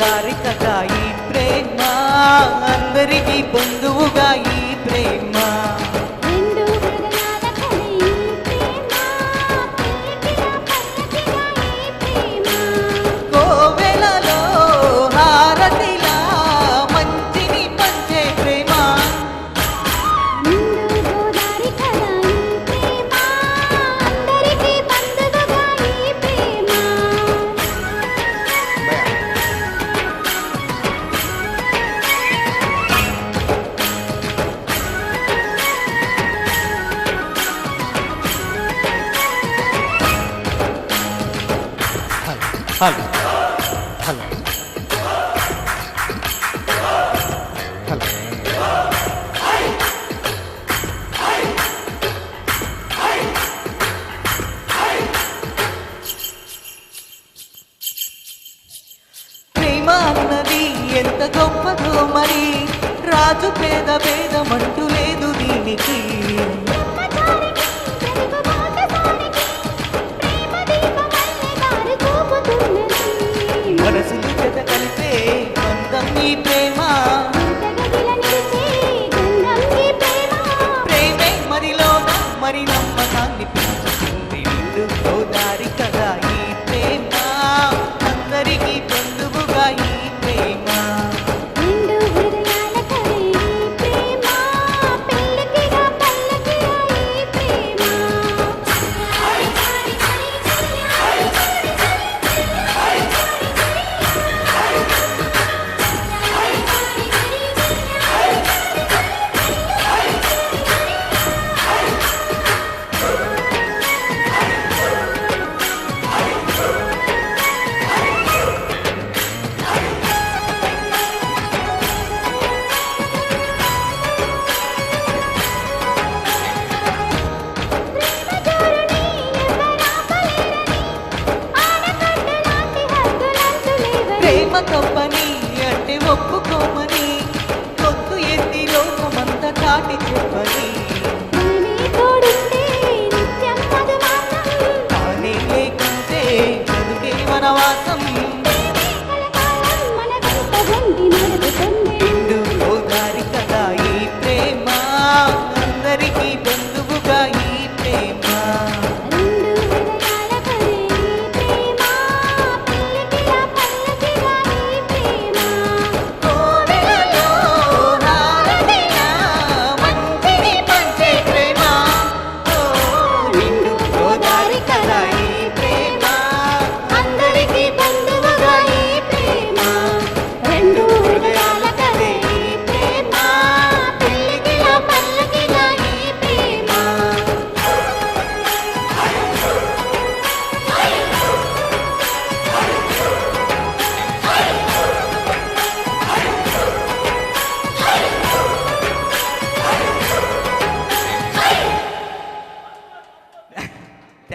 దారి కదా ఈ ప్రేమ? అందరికీ బంధువుగా ఈ ప్రేమ. హలో హలో ఎంత గొప్పదో మరి. రాజు పేద భేదమంటూ లేదు దీనికి. ప్రేమ కప్పని అంటే ఒప్పుకోమని కొత్తు ఎత్తి లోకమంతా చాటి చెప్పని.